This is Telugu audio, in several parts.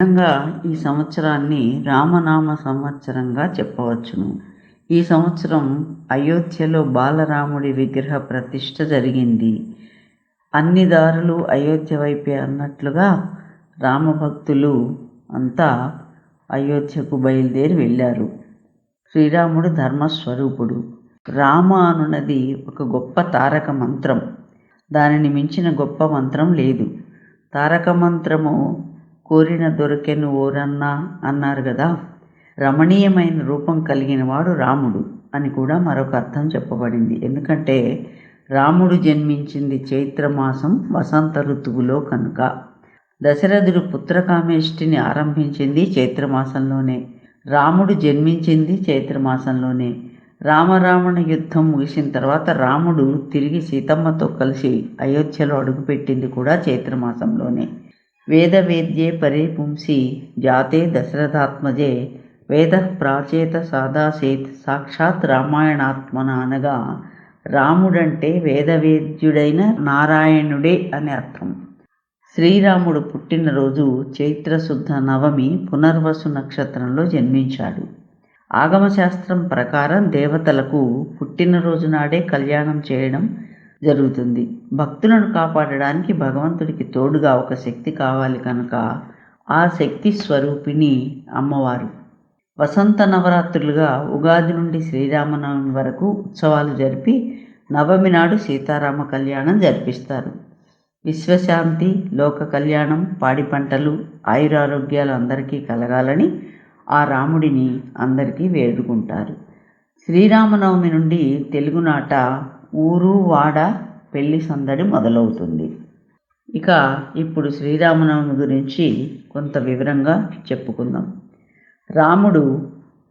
నిజంగా ఈ సంవత్సరాన్ని రామనామ సంవత్సరంగా చెప్పవచ్చును. ఈ సంవత్సరం అయోధ్యలో బాలరాముడి విగ్రహ ప్రతిష్ట జరిగింది. అన్ని దారులు అయోధ్య వైపే అన్నట్లుగా రామభక్తులు అంతా అయోధ్యకు బయలుదేరి వెళ్ళారు. శ్రీరాముడు ధర్మస్వరూపుడు. రామ అనున్నది ఒక గొప్ప తారక మంత్రం. దానిని మించిన గొప్ప మంత్రం లేదు. తారక మంత్రము కోరిన దొరకెను ఓరన్నా అన్నారు కదా రమణీయమైన రూపం కలిగిన వాడు రాముడు అని కూడా మరొక అర్థం చెప్పబడింది. ఎందుకంటే రాముడు జన్మించింది చైత్రమాసం వసంత ఋతువులో కనుక. దశరథుడు పుత్రకామేష్టిని ఆరంభించింది చైత్రమాసంలోనే. రాముడు జన్మించింది చైత్రమాసంలోనే. రామరావణ యుద్ధం ముగిసిన తర్వాత రాముడు తిరిగి సీతమ్మతో కలిసి అయోధ్యలో అడుగుపెట్టింది కూడా చైత్రమాసంలోనే. వేద వేద్యే పరే జాతే దశరథాత్మజే వేద ప్రాచేత సాదాసేత్ సాక్షాత్ రామాయణాత్మన అనగా రాముడంటే వేదవేద్యుడైన నారాయణుడే అని అర్థం। శ్రీరాముడు పుట్టినరోజు చైత్రశుద్ధ నవమి పునర్వసు నక్షత్రంలో జన్మించాడు। ఆగమశాస్త్రం ప్రకారం దేవతలకు పుట్టినరోజు నాడే కళ్యాణం చేయడం జరుగుతుంది. భక్తులను కాపాడడానికి భగవంతుడికి తోడుగా ఒక శక్తి కావాలి కనుక ఆ శక్తి స్వరూపిణి అమ్మవారు. వసంత నవరాత్రులుగా ఉగాది నుండి శ్రీరామనవమి వరకు ఉత్సవాలు జరిపి నవమి నాడు సీతారామ కళ్యాణం జరిపిస్తారు. విశ్వశాంతి లోక కళ్యాణం పాడి పంటలు ఆయురారోగ్యాలు అందరికీ కలగాలని ఆ రాముడిని అందరికీ వేడుకుంటారు. శ్రీరామనవమి నుండి తెలుగునాట ఊరు వాడ పెళ్ళి సందడి మొదలవుతుంది. ఇక ఇప్పుడు శ్రీరామనవమి గురించి కొంత వివరంగా చెప్పుకుందాం. రాముడు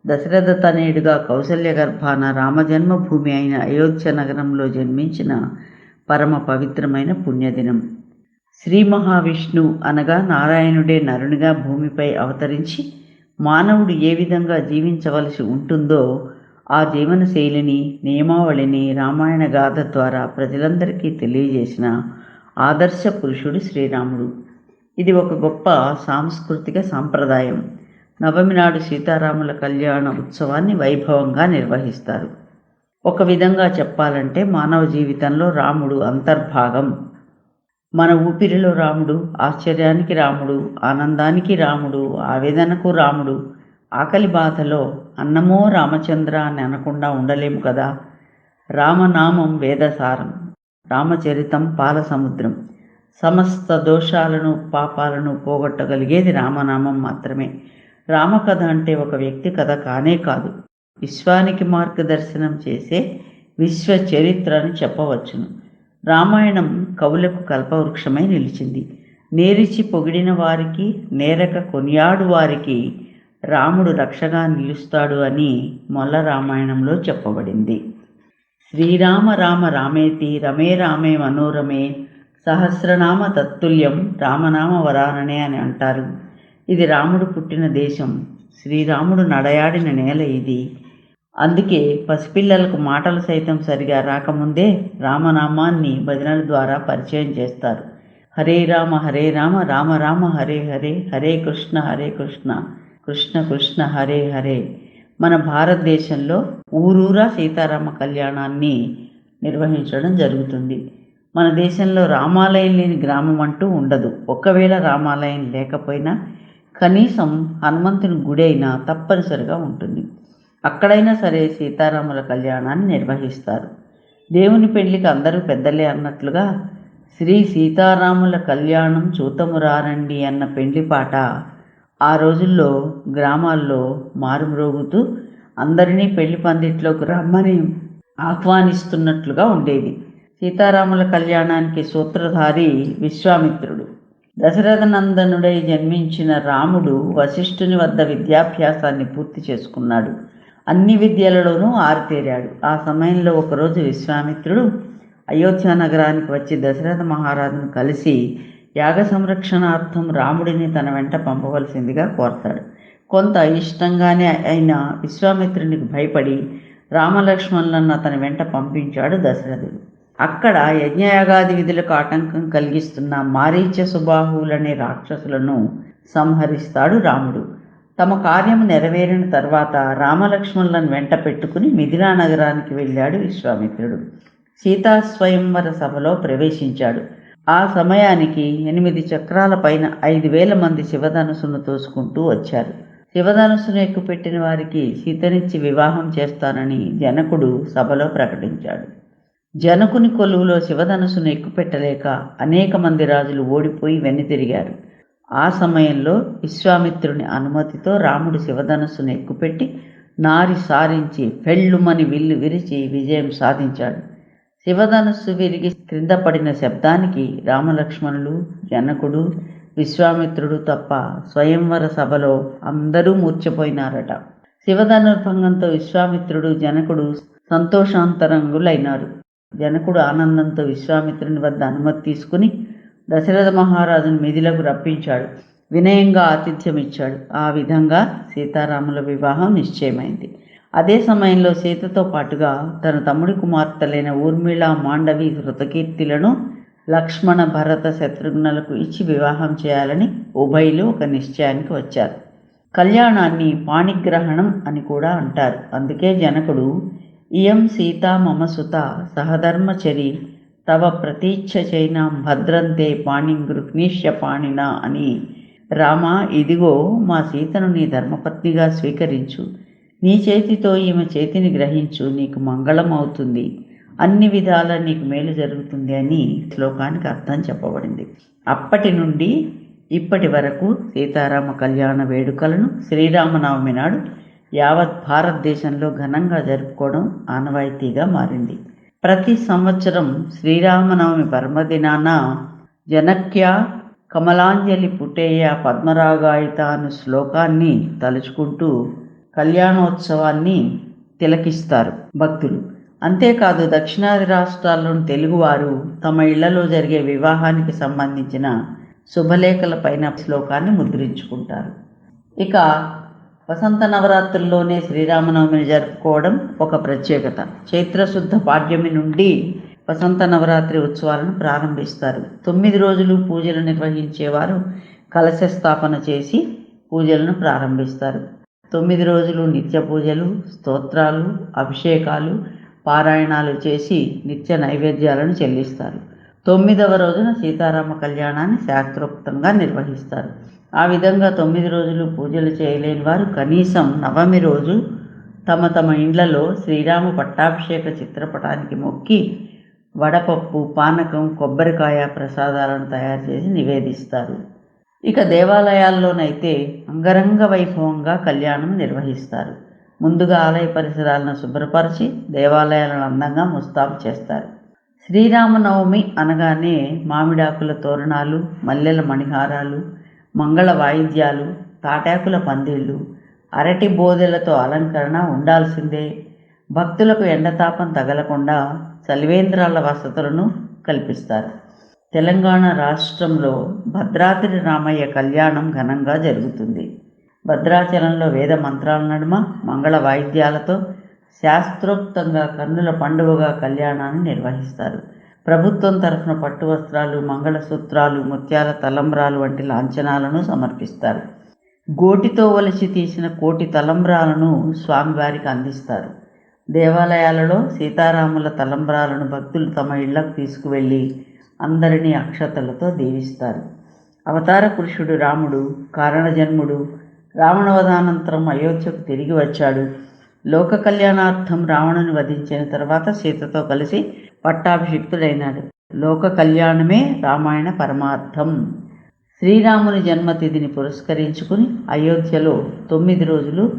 దశరథ తనయుడిగా కౌసల్య గర్భాన రామజన్మభూమి అయిన అయోధ్య నగరంలో జన్మించిన పరమ పవిత్రమైన పుణ్యదినం. శ్రీ మహావిష్ణు అనగా నారాయణుడే నరునిగా భూమిపై అవతరించి మానవుడు ఏ విధంగా జీవించవలసి ఉంటుందో ఆ జీవన శైలిని నియమావళిని రామాయణ గాథ ద్వారా ప్రజలందరికీ తెలియజేసిన ఆదర్శ పురుషుడు శ్రీరాముడు. ఇది ఒక గొప్ప సాంస్కృతిక సాంప్రదాయం. నవమి నాడు సీతారాముల కళ్యాణ ఉత్సవాన్ని వైభవంగా నిర్వహిస్తారు. ఒక విధంగా చెప్పాలంటే మానవ జీవితంలో రాముడు అంతర్భాగం. మన ఊపిరిలో రాముడు ఆశ్చర్యానికి రాముడు ఆనందానికి రాముడు ఆవేదనకు రాముడు ఆకలి బాధలో అన్నమో రామచంద్ర అని అనకుండా ఉండలేము కదా. రామనామం వేదసారం రామచరితం పాలసముద్రం. సమస్త దోషాలను పాపాలను పోగొట్టగలిగేది రామనామం మాత్రమే. రామకథ అంటే ఒక వ్యక్తి కథ కానే కాదు. విశ్వానికి మార్గదర్శనం చేసే విశ్వ చరిత్ర అని చెప్పవచ్చును. రామాయణం కవులకు కల్పవృక్షమై నిలిచింది. నేరిచి పొగిడిన వారికి నేరక కొనియాడు వారికి రాముడు రక్షగా నిలుస్తాడు అని మొల్ల రామాయణంలో చెప్పబడింది. శ్రీరామ రామ రామేతి రమే రామే మనోరమే సహస్రనామ తత్తుల్యం రామనామ వరాననే అని అంటారు. ఇది రాముడు పుట్టిన దేశం. శ్రీరాముడు నడయాడిన నేల ఇది. అందుకే పసిపిల్లలకు మాటలు సైతం సరిగా రాకముందే రామనామాన్ని భజనల ద్వారా పరిచయం చేస్తారు. హరే రామ హరే రామ రామ రామ హరే హరే హరే కృష్ణ హరే కృష్ణ కృష్ణ కృష్ణ హరే హరే. మన భారతదేశంలో ఊరూరా సీతారామ కళ్యాణాన్ని నిర్వహించడం జరుగుతుంది. మన దేశంలో రామాలయం లేని గ్రామం అంటూ ఉండదు. ఒకవేళ రామాలయం లేకపోయినా కనీసం హనుమంతుని గుడి అయినా తప్పనిసరిగా ఉంటుంది. అక్కడైనా సరే సీతారాముల కళ్యాణాన్ని నిర్వహిస్తారు. దేవుని పెళ్ళికి అందరూ పెద్దలే అన్నట్లుగా శ్రీ సీతారాముల కళ్యాణం చూతము రారండి అన్న పెండ్లి పాట ఆ రోజుల్లో గ్రామాల్లో మారుమ్రోగుతూ అందరినీ పెళ్ళి పందిట్లోకి రమ్మని ఆహ్వానిస్తున్నట్లుగా ఉండేది. సీతారాముల కళ్యాణానికి సూత్రధారి విశ్వామిత్రుడు. దశరథ నందనుడై జన్మించిన రాముడు వశిష్ఠుని వద్ద విద్యాభ్యాసాన్ని పూర్తి చేసుకున్నాడు. అన్ని విద్యలలోనూ ఆరితేరాడు. ఆ సమయంలో ఒకరోజు విశ్వామిత్రుడు అయోధ్య నగరానికి వచ్చి దశరథ మహారాజును కలిసి యాగ సంరక్షణార్థం రాముడిని తన వెంట పంపవలసిందిగా కోరతాడు. కొంత ఇష్టంగానే అయిన విశ్వామిత్రునికి భయపడి రామలక్ష్మణులను అతని వెంట పంపించాడు దశరథుడు. అక్కడ యజ్ఞయాగాది విధులకు ఆటంకం కలిగిస్తున్న మారీచ సుబాహువులనే రాక్షసులను సంహరిస్తాడు రాముడు. తమ కార్యం నెరవేరిన తర్వాత రామలక్ష్మణులను వెంట పెట్టుకుని మిథిలా నగరానికి వెళ్ళాడు విశ్వామిత్రుడు. సీతా స్వయంవర సభలో ప్రవేశించాడు. ఆ సమయానికి ఎనిమిది చక్రాల పైన ఐదు వేల మంది శివధనుసును తోసుకుంటూ వచ్చారు. శివధనుసును ఎక్కుపెట్టిన వారికి సీతనిచ్చి వివాహం చేస్తానని జనకుడు సభలో ప్రకటించాడు. జనకుని కొలువులో శివధనుసును ఎక్కుపెట్టలేక అనేక మంది రాజులు ఓడిపోయి వెన్నుతిరిగారు. ఆ సమయంలో విశ్వామిత్రుని అనుమతితో రాముడు శివధనుసును ఎక్కుపెట్టి నారి సారించి పెళ్ళుమని విల్లు విరిచి విజయం సాధించాడు. శివధనుస్సు విరిగి క్రింద పడిన శబ్దానికి రామలక్ష్మణులు జనకుడు విశ్వామిత్రుడు తప్ప స్వయంవర సభలో అందరూ మూర్ఛపోయినారట. శివధనుర్భంగంతో విశ్వామిత్రుడు జనకుడు సంతోషాంతరంగులైనారు. జనకుడు ఆనందంతో విశ్వామిత్రుని వద్ద అనుమతి తీసుకుని దశరథ మహారాజును మిథిలకు రప్పించాడు. వినయంగా ఆతిథ్యం ఇచ్చాడు ఆ విధంగా సీతారాముల వివాహం నిశ్చయమైంది. అదే సమయంలో సీతతో పాటుగా తన తమ్ముడి కుమార్తెలైన ఊర్మిళ మాండవి హృతకీర్తిలను లక్ష్మణ భరత శత్రుఘ్నులకు ఇచ్చి వివాహం చేయాలని ఉభయులు ఒక నిశ్చయానికి వచ్చారు. కళ్యాణాన్ని పాణిగ్రహణం అని కూడా అంటారు. అందుకే జనకుడు ఇయం సీతా మమ సుత సహధర్మచరి తవ ప్రతీచ్ఛ చైనాం భద్రంతే పాణిం గృహ్ణీష్య పాణిన అని రామ ఇదిగో మా సీతను నీ ధర్మపత్నిగా స్వీకరించు. నీ చేతితో ఈమె చేతిని గ్రహించు నీకు మంగళం అవుతుంది అన్ని విధాల నీకు మేలు జరుగుతుంది అని శ్లోకానికి అర్థం చెప్పబడింది. అప్పటి నుండి ఇప్పటి వరకు సీతారామ కళ్యాణ వేడుకలను శ్రీరామనవమి నాడు యావత్ భారతదేశంలో ఘనంగా జరుపుకోవడం ఆనవాయితీగా మారింది. ప్రతి సంవత్సరం శ్రీరామనవమి పర్వదినాన జనక్య కమలాంజలి పుటేయ పద్మరాగాయిత అను శ్లోకాన్ని తలుచుకుంటూ కళ్యాణోత్సవాన్ని తిలకిస్తారు భక్తులు. అంతేకాదు దక్షిణాది రాష్ట్రాల్లోని తెలుగువారు తమ ఇళ్ళలో జరిగే వివాహానికి సంబంధించిన శుభలేఖల పైన శ్లోకాన్ని ముద్రించుకుంటారు. ఇక వసంత నవరాత్రుల్లోనే శ్రీరామనవమిని జరుపుకోవడం ఒక ప్రత్యేకత. చైత్రశుద్ధ పాడ్యమి నుండి వసంత నవరాత్రి ఉత్సవాలను ప్రారంభిస్తారు. తొమ్మిది రోజులు పూజలు నిర్వహించేవారు కలశ స్థాపన చేసి పూజలను ప్రారంభిస్తారు. తొమ్మిది రోజులు నిత్య పూజలు స్తోత్రాలు అభిషేకాలు పారాయణాలు చేసి నిత్య నైవేద్యాలను చెల్లిస్తారు. తొమ్మిదవ రోజున సీతారామ కళ్యాణాన్ని శాస్త్రోక్తంగా నిర్వహిస్తారు. ఆ విధంగా తొమ్మిది రోజులు పూజలు చేయలేని వారు కనీసం నవమి రోజు తమ తమ ఇండ్లలో శ్రీరామ పట్టాభిషేక చిత్రపటానికి మొక్కి వడపప్పు పానకం కొబ్బరికాయ ప్రసాదాలను తయారు చేసి నివేదిస్తారు. ఇక దేవాలయాల్లోనైతే అంగరంగ వైభవంగా కళ్యాణం నిర్వహిస్తారు. ముందుగా ఆలయ పరిసరాలను శుభ్రపరిచి దేవాలయాలను అందంగా ముస్తాబు చేస్తారు. శ్రీరామనవమి అనగానే మామిడాకుల తోరణాలు మల్లెల మణిహారాలు మంగళ వాయిద్యాలు తాటాకుల పందిళ్ళు అరటి బోదెలతో అలంకరణ ఉండాల్సిందే. భక్తులకు ఎండతాపం తగలకుండా చలివేంద్రాల వసతులను కల్పిస్తారు. తెలంగాణ రాష్ట్రంలో భద్రాద్రి రామయ్య కళ్యాణం ఘనంగా జరుగుతుంది. భద్రాచలంలో వేద మంత్రాల నడుమ మంగళ వాయిద్యాలతో శాస్త్రోక్తంగా కన్నుల పండుగగా కళ్యాణాన్ని నిర్వహిస్తారు. ప్రభుత్వం తరఫున పట్టు వస్త్రాలు మంగళసూత్రాలు ముత్యాల తలంబ్రాలు వంటి లాంఛనాలను సమర్పిస్తారు. గోటితో వలసి తీసిన కోటి తలంబ్రాలను స్వామివారికి అందిస్తారు. దేవాలయాలలో సీతారాముల తలంబ్రాలను భక్తులు తమ ఇళ్ళకు తీసుకువెళ్ళి అందరినీ అక్షతలతో దీవిస్తారు. అవతార పురుషుడు రాముడు కారణజన్ముడు రావణవధానంతరం అయోధ్యకు తిరిగి వచ్చాడు. లోక కళ్యాణార్థం రావణుని వధించిన తర్వాత సీతతో కలిసి పట్టాభిషిక్తుడైనాడు. లోక కళ్యాణమే రామాయణ పరమార్థం. శ్రీరాముని జన్మతిథిని పురస్కరించుకుని అయోధ్యలో తొమ్మిది రోజులు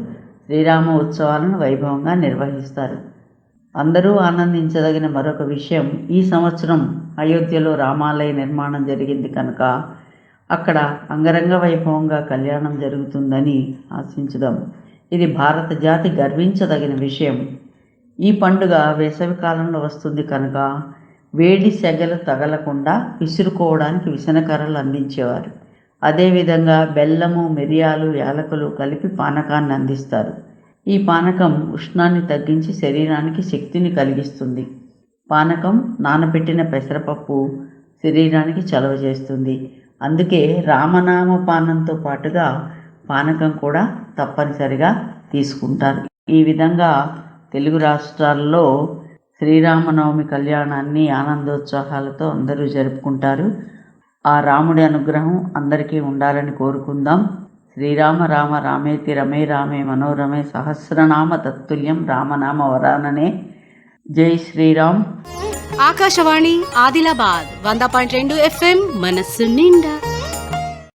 శ్రీరామ ఉత్సవాలను వైభవంగా నిర్వహిస్తారు. అందరూ ఆనందించదగిన మరొక విషయం ఈ సంవత్సరం అయోధ్యలో రామాలయ నిర్మాణం జరిగింది కనుక అక్కడ అంగరంగ వైభవంగా కళ్యాణం జరుగుతుందని ఆశించుదాం ఇది భారత జాతి గర్వించదగిన విషయం. ఈ పండుగ వేసవి కాలంలో వస్తుంది కనుక వేడి సెగలు తగలకుండా విసురుకోవడానికి విసనకర్రలు అందించేవారు. అదేవిధంగా బెల్లము మిరియాలు యాలకులు కలిపి పానకాన్ని అందిస్తారు. ఈ పానకం ఉష్ణాన్ని తగ్గించి శరీరానికి శక్తిని కలిగిస్తుంది. పానకం నానబెట్టిన పెసరపప్పు శరీరానికి చలవ చేస్తుంది. అందుకే రామనామ పానంతో పాటుగా పానకం కూడా తప్పనిసరిగా తీసుకుంటారు. ఈ విధంగా తెలుగు రాష్ట్రాల్లో శ్రీరామనవమి కళ్యాణాన్ని ఆనందోత్సాహాలతో అందరూ జరుపుకుంటారు. ఆ రాముడి అనుగ్రహం అందరికీ ఉండాలని కోరుకుందాం. శ్రీరామ రామ రామేతి రమే రామే మనోరమే సహస్రనామ తత్తుల్యం రామనామ వరాననే. జై శ్రీరామ్. ఆకాశవాణి ఆదిలాబాద్ వంద పాయింట్ రెండు ఎఫ్ఎం మనస్సు నిండా.